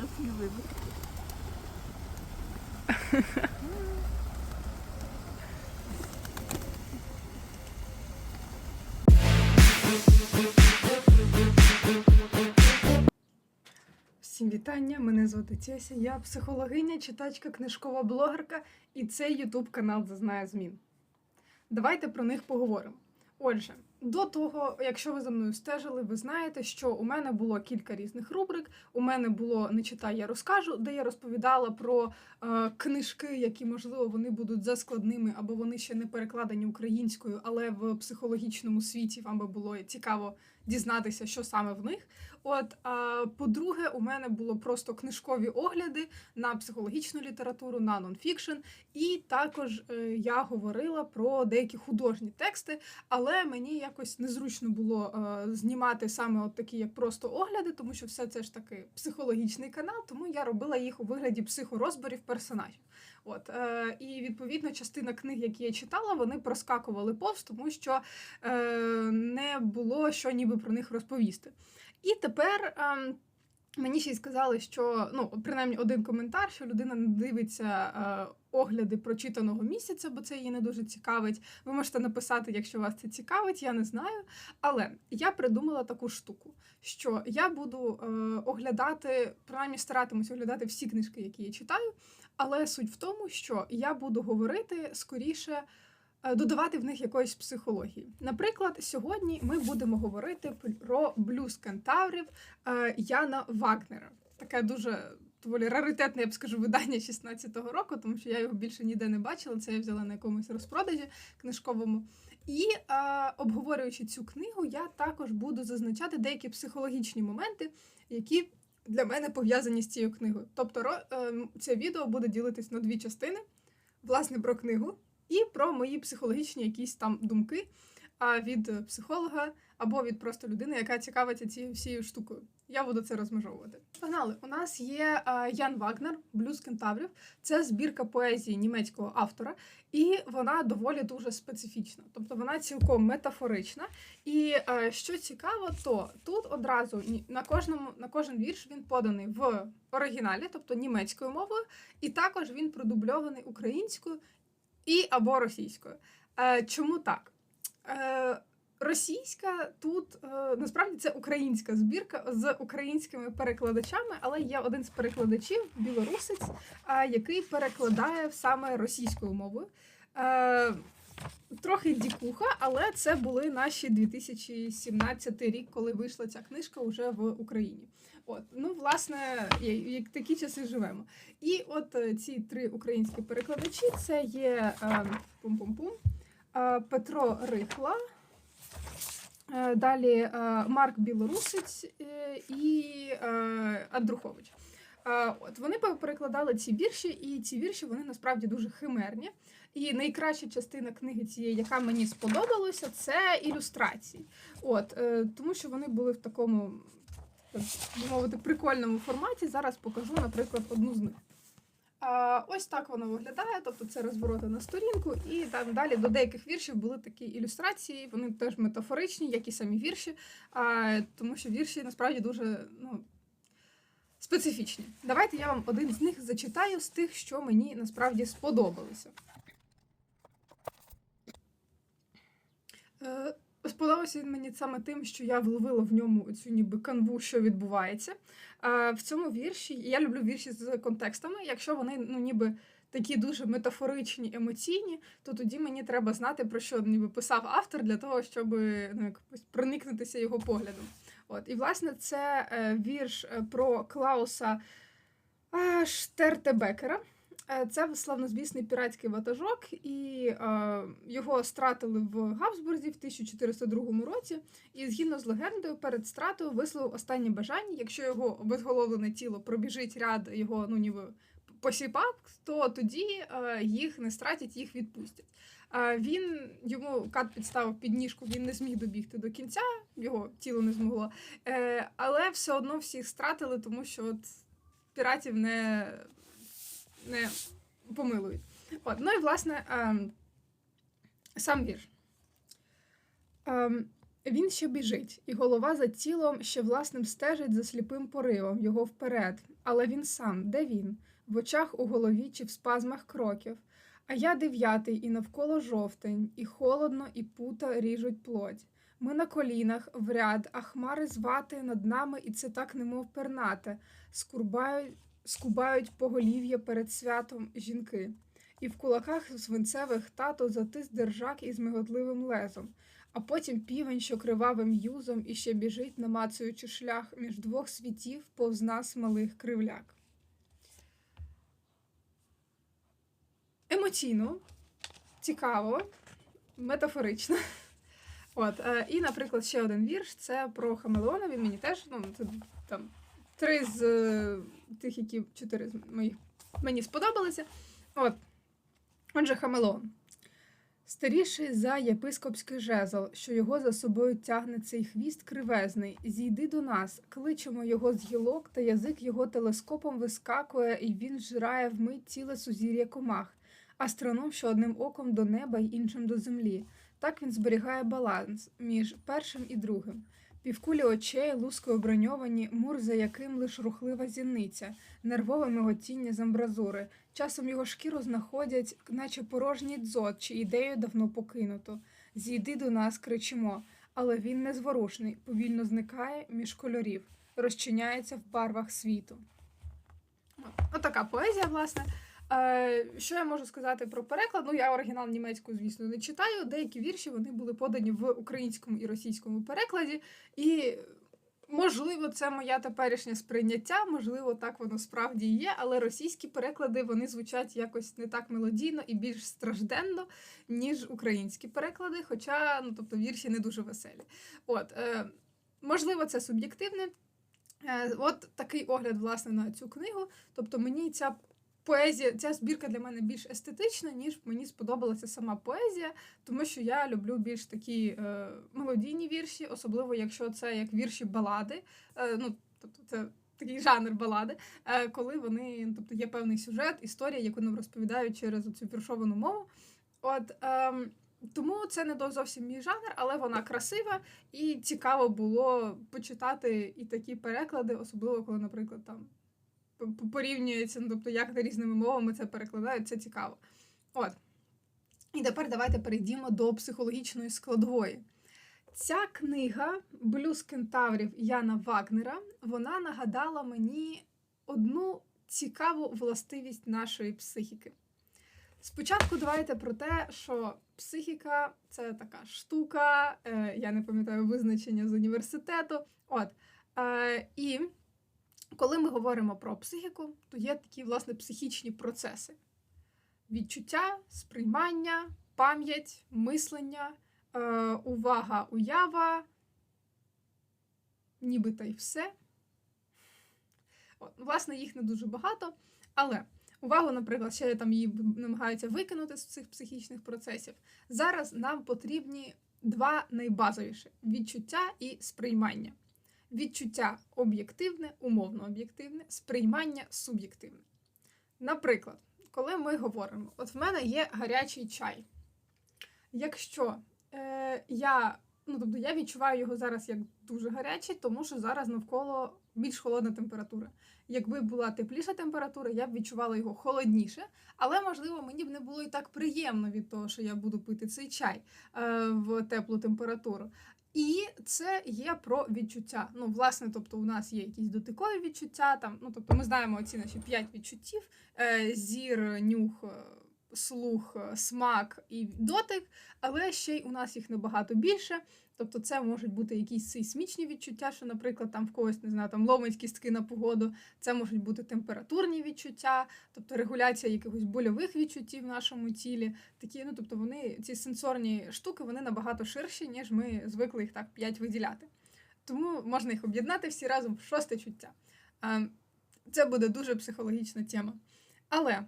Дякую, вибачте. Всім вітання! Мене звати Тєся, я психологиня, читачка, книжкова блогерка, і це Ютуб канал Зазнає змін. Давайте про них поговоримо. Отже, до того, якщо ви за мною стежили, ви знаєте, що у мене було кілька різних рубрик. У мене було не читай, я розкажу, де я розповідала про е, книжки, які, можливо, вони будуть заскладними, або вони ще не перекладені українською, але в психологічному світі вам би було цікаво дізнатися, що саме в них. От, по-друге, у мене було просто книжкові огляди на психологічну літературу, на нонфікшн, і також е, я говорила про деякі художні тексти, але мені якось незручно було е, знімати саме от такі, як просто огляди, тому що все це ж таки психологічний канал, тому я робила їх у вигляді психорозборів персонажів. От е, і відповідно частина книг, які я читала, вони проскакували повз, тому що е, не було що ніби про них розповісти. І тепер. ем, Мені ще й сказали, що ну принаймні один коментар, що людина не дивиться е, огляди прочитаного місяця, бо це її не дуже цікавить. Ви можете написати, якщо вас це цікавить, я не знаю. Але я придумала таку штуку, що я буду е, оглядати, принаймні старатимусь оглядати всі книжки, які я читаю. Але суть в тому, що я буду говорити скоріше. е, Додавати в них якоїсь психології. Наприклад, сьогодні ми будемо говорити про блюз кентаврів е, Яна Вагнера. Таке дуже доволі раритетне, я б скажу, видання 16-го року, тому що я його більше ніде не бачила. Це я взяла на якомусь розпродажі книжковому. І е, обговорюючи цю книгу, я також буду зазначати деякі психологічні моменти, які для мене пов'язані з цією книгою. Тобто, ро, е, це відео буде ділитись на дві частини: власне, про книгу і про мої психологічні якісь там думки від психолога або від просто людини, яка цікавиться цією всією штукою. Я буду це розмежовувати. Погнали. У нас є а, Ян Вагнер, Блюз Кентаврів. Це збірка поезії німецького автора, і вона доволі дуже специфічна. Тобто вона цілком метафорична. І е, що цікаво, то тут одразу на кожному на кожен вірш він поданий в оригіналі, тобто німецькою мовою, і також він продубльований українською і або російською. Е, чому так? Е, Російська тут е, насправді це українська збірка з українськими перекладачами, але є один з перекладачів, білорусець, який перекладає саме російською мовою. Е, Трохи дікуха, але це були наші 2017 рік, коли вийшла ця книжка вже в Україні. От, ну, власне, як такі часи живемо. І от е, ці три українські перекладачі це є пум-пум-пум, Петро Рихла. Е, Далі е, Марк Білорусець е, і Андрухович. От вони перекладали ці вірші, і ці вірші вони насправді дуже химерні. І найкраща частина книги цієї, яка мені сподобалася, це ілюстрації. От, тому що вони були в такому, так мовити, прикольному форматі. Зараз покажу, наприклад, одну з них. Ось так воно виглядає, тобто це розвороти на сторінку, і там далі до деяких віршів були такі ілюстрації, вони теж метафоричні, як і самі вірші, тому що вірші насправді дуже ну, специфічні. Давайте я вам один з них зачитаю з тих, що мені насправді сподобалися. Е, Сподобався він мені саме тим, що я вловила в ньому цю ніби канву, що відбувається. В цьому вірші я люблю вірші з контекстами. Якщо вони ну ніби такі дуже метафоричні, емоційні, то тоді мені треба знати, про що ніби писав автор для того, щоб ну, якось проникнутися його поглядом. От і власне це е, вірш е, про Клауса Штертебекера. Е, Це славнозвісний піратський ватажок, і е, його стратили в Габсбурзі в 1402 році. І згідно з легендою, перед стратою висловив останнє бажання. Якщо його обезголовлене тіло пробіжить ряд його, ну ніби посіпак, то тоді е, їх не стратять, їх відпустять. Е, він йому кат підставив під ніжку, він не зміг добігти до кінця, його тіло не змогло. Е, але все одно всіх стратили, тому що от піратів не, не помилують. От, ну і власне ем, сам вірш. Ем, Він ще біжить, і голова за тілом ще власним стежить за сліпим поривом його вперед. Але він сам, де він? В очах у голові чи в спазмах кроків. А я дев'ятий, і навколо жовтень, і холодно, і пута ріжуть плоть. Ми на колінах, в ряд, а хмари звати над нами, і це так немов пернате, скурбають, скубають поголів'я перед святом жінки. І в кулаках свинцевих тато затис держак із миготливим лезом, а потім півень, що кривавим юзом і ще біжить, намацуючи шлях між двох світів повз нас малих кривляк. Емоційно, цікаво, метафорично. От, е, і, наприклад, ще один вірш це про Хамелеона. Він мені теж, ну, це там три з тих, які чотири з моїх мені сподобалися. От. Отже, Хамелеон. Старіший за єпископський жезл, що його за собою тягне цей хвіст кривезний. Зійди до нас, кличемо його з гілок, та язик його телескопом вискакує, і він жирає вмить ціле сузір'я комах, астроном, що одним оком до неба й іншим до землі. Так він зберігає баланс між першим і другим. Півкулі очей, лускою броньовані, мур, за яким лиш рухлива зіниця, нервове миготіння з амбразури. Часом його шкіру знаходять, наче порожній дзот, чи ідею давно покинуто. Зійди до нас, кричимо, але він незворушний, повільно зникає між кольорів, розчиняється в барвах світу. Отака поезія, власне. Е, Що я можу сказати про переклад? Ну, я оригінал німецьку, звісно, не читаю. Деякі вірші вони були подані в українському і російському перекладі. І, можливо, це моя теперішнє сприйняття, можливо, так воно справді є, але російські переклади вони звучать якось не так мелодійно і більш стражденно, ніж українські переклади, хоча ну, тобто, вірші не дуже веселі. От, е, Можливо, це суб'єктивне. Е, От такий огляд, власне, на цю книгу. Тобто, мені ця поезія, ця збірка для мене більш естетична, ніж мені сподобалася сама поезія, тому що я люблю більш такі е, мелодійні вірші, особливо якщо це як вірші балади. Е, ну, тобто це такий жанр балади, е, коли вони, тобто є певний сюжет, історія, яку нам розповідають через цю віршовану мову. От, е, тому це не зовсім мій жанр, але вона красива і цікаво було почитати і такі переклади, особливо коли, наприклад, там порівнюється, ну, тобто як різними мовами це перекладають, це цікаво. От. І тепер давайте перейдімо до психологічної складової. Ця книга Блюз кентаврів Яна Вагнера вона нагадала мені одну цікаву властивість нашої психіки. Спочатку давайте про те, що психіка це така штука, е, я не пам'ятаю визначення з університету. От. Е, і коли ми говоримо про психіку, то є такі, власне, психічні процеси: відчуття, сприймання, пам'ять, мислення, е, увага, уява, нібито й все. От, Власне, їх не дуже багато, але увагу, наприклад, ще там її намагаються викинути з цих психічних процесів. Зараз нам потрібні два найбазовіші відчуття і сприймання відчуття об'єктивне, умовно об'єктивне, сприймання суб'єктивне. Наприклад, коли ми говоримо, от в мене є гарячий чай. Якщо е, я ну, тобто я відчуваю його зараз як дуже гарячий, тому що зараз навколо більш холодна температура. Якби була тепліша температура, я б відчувала його холодніше, але можливо мені б не було і так приємно від того, що я буду пити цей чай е, в теплу температуру. І це є про відчуття. Ну, власне, тобто, у нас є якісь дотикові відчуття. Там, ну тобто, ми знаємо ці наші п'ять відчуттів: е, зір, нюх, е, слух, е, смак і дотик, але ще й у нас їх набагато більше. Тобто, це можуть бути якісь сейсмічні відчуття, що, наприклад, там в когось не знаю, там ломить кістки на погоду. Це можуть бути температурні відчуття, тобто регуляція якихось больових відчуттів в нашому тілі. Такі, ну тобто, вони ці сенсорні штуки вони набагато ширші, ніж ми звикли їх так п'ять виділяти. Тому можна їх об'єднати всі разом в шосте чуття. Це буде дуже психологічна тема. Але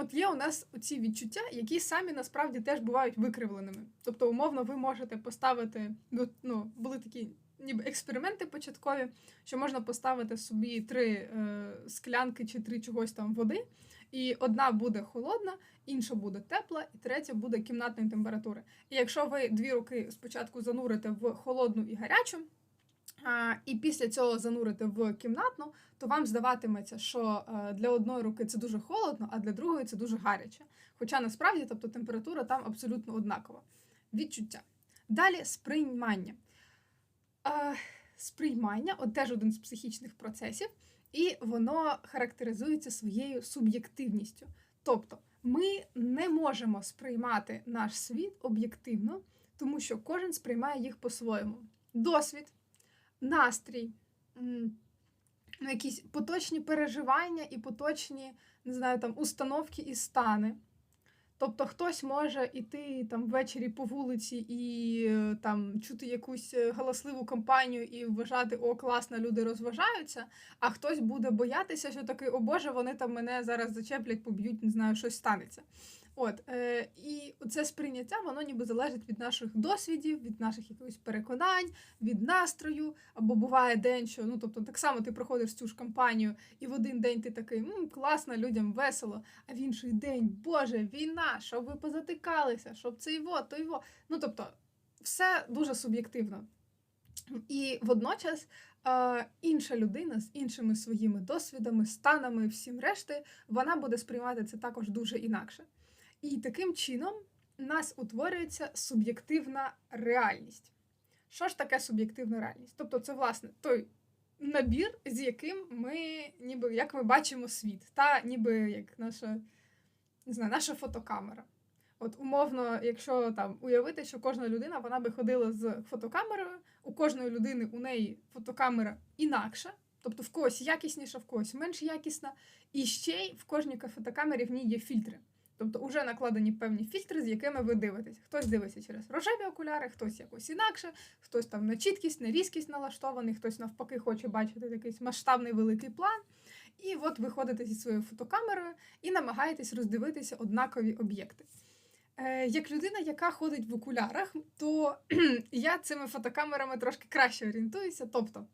От є у нас ці відчуття, які самі насправді теж бувають викривленими. Тобто, умовно, ви можете поставити, ну, ну були такі ніби експерименти початкові, що можна поставити собі три е, склянки чи три чогось там води, І одна буде холодна, інша буде тепла, і третя буде кімнатної температури. І якщо ви дві руки спочатку занурите в холодну і гарячу, і після цього занурите в кімнатну, то вам здаватиметься, що е, для одної руки це дуже холодно, а для другої це дуже гаряче. Хоча насправді, тобто температура там абсолютно однакова. Відчуття. Далі сприймання. Е, сприймання от теж один з психічних процесів, і воно характеризується своєю суб'єктивністю. Тобто, ми не можемо сприймати наш світ об'єктивно, тому що кожен сприймає їх по-своєму. Досвід, настрій, м, ну, якісь поточні переживання і поточні, не знаю, там установки і стани. Тобто хтось може іти там ввечері по вулиці і е, там чути якусь е, галасливу компанію і вважати, о, класно, люди розважаються, а хтось буде боятися, що такий, о Боже, вони там мене зараз зачеплять, поб'ють, не знаю, щось станеться. От, е, і це сприйняття, воно ніби залежить від наших досвідів, від наших якихось переконань, від настрою. Або буває день, що ну тобто так само ти проходиш цю ж кампанію, і в один день ти такий М, класно, людям весело, а в інший день, Боже, війна, щоб ви позатикалися, щоб це його, то його. Ну тобто, все дуже суб'єктивно. І водночас е, інша людина з іншими своїми досвідами, станами, всім решти, вона буде сприймати це також дуже інакше. І таким чином у нас утворюється суб'єктивна реальність. Що ж таке суб'єктивна реальність? Тобто, це, власне, той набір, з яким ми, ніби як ми бачимо світ, та ніби як наша, не знаю, наша фотокамера. От умовно, якщо там уявити, що кожна людина вона би ходила з фотокамерою, у кожної людини у неї фотокамера інакша, тобто в когось якісніша, в когось менш якісна, і ще й в кожній фотокамері в ній є фільтри. Тобто вже накладені певні фільтри, з якими ви дивитесь. Хтось дивиться через рожеві окуляри, хтось якось інакше, хтось там на чіткість, на різкість налаштований, хтось навпаки хоче бачити якийсь масштабний великий план. І от ви ходите зі своєю фотокамерою і намагаєтесь роздивитися однакові об'єкти. Е, Як людина, яка ходить в окулярах, то я цими фотокамерами трошки краще орієнтуюся. Тобто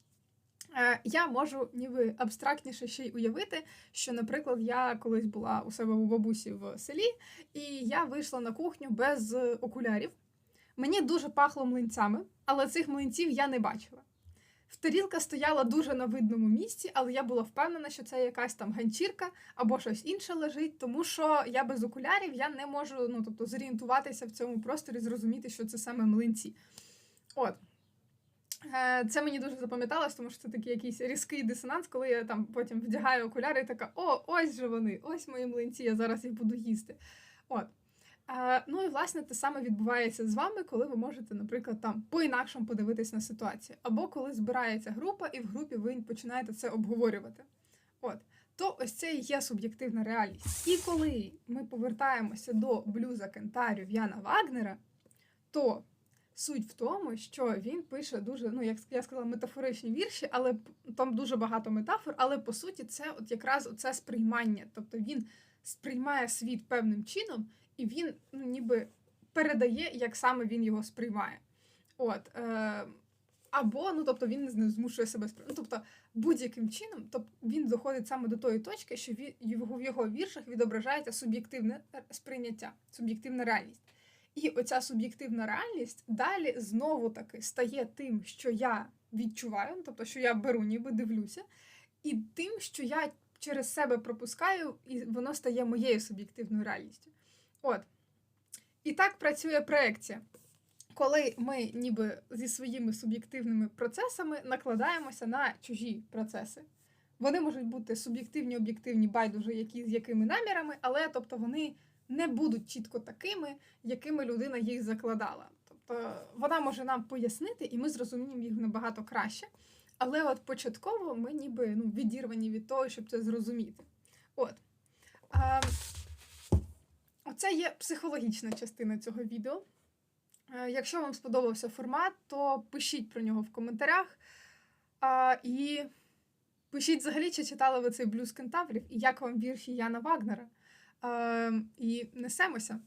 я можу ніби абстрактніше ще й уявити, що, наприклад, я колись була у себе у бабусі в селі, і я вийшла на кухню без е, окулярів. Мені дуже пахло млинцями, але цих млинців я не бачила. Тарілка стояла дуже на видному місці, але я була впевнена, що це якась там ганчірка або щось інше лежить, тому що я без окулярів я не можу ну, тобто, зорієнтуватися в цьому просторі, зрозуміти, що це саме млинці. От. Е, Це мені дуже запам'яталось, тому що це такий якийсь різкий дисонанс, коли я там потім вдягаю окуляри і така: о, ось же вони, ось мої млинці, я зараз їх буду їсти. От. Е, Ну і власне те саме відбувається з вами, коли ви можете, наприклад, там по-інакшому подивитись на ситуацію, або коли збирається група, і в групі ви починаєте це обговорювати. От. То ось це і є суб'єктивна реальність. І коли ми повертаємося до блюза кентарів Яна Вагнера, то суть в тому, що він пише дуже, ну як я сказала, метафоричні вірші, але там дуже багато метафор, але по суті це от якраз оце сприймання. Тобто він сприймає світ певним чином, і він ну, ніби передає, як саме він його сприймає. От, е, або, ну тобто, він не змушує себе сприймати. Ну, тобто, будь-яким чином, тобто він доходить саме до тої точки, що в його віршах відображається суб'єктивне сприйняття, суб'єктивна реальність. І оця суб'єктивна реальність далі знову таки стає тим, що я відчуваю, ну, тобто, що я беру, ніби дивлюся, і тим, що я через себе пропускаю, і воно стає моєю суб'єктивною реальністю. От. І так працює проекція. Коли ми ніби зі своїми суб'єктивними процесами накладаємося на чужі процеси. Вони можуть бути суб'єктивні, об'єктивні, байдуже, які з якими намірами, але тобто вони не будуть чітко такими, якими людина їх закладала. Тобто вона може нам пояснити, і ми зрозуміємо їх набагато краще. Але от початково ми ніби ну, відірвані від того, щоб це зрозуміти. От. А, Оце є психологічна частина цього відео. Е, Якщо вам сподобався формат, то пишіть про нього в коментарях. А, І пишіть взагалі, чи читали ви цей блюз кентаврів, і як вам вірші Яна Вагнера. А, І несемося.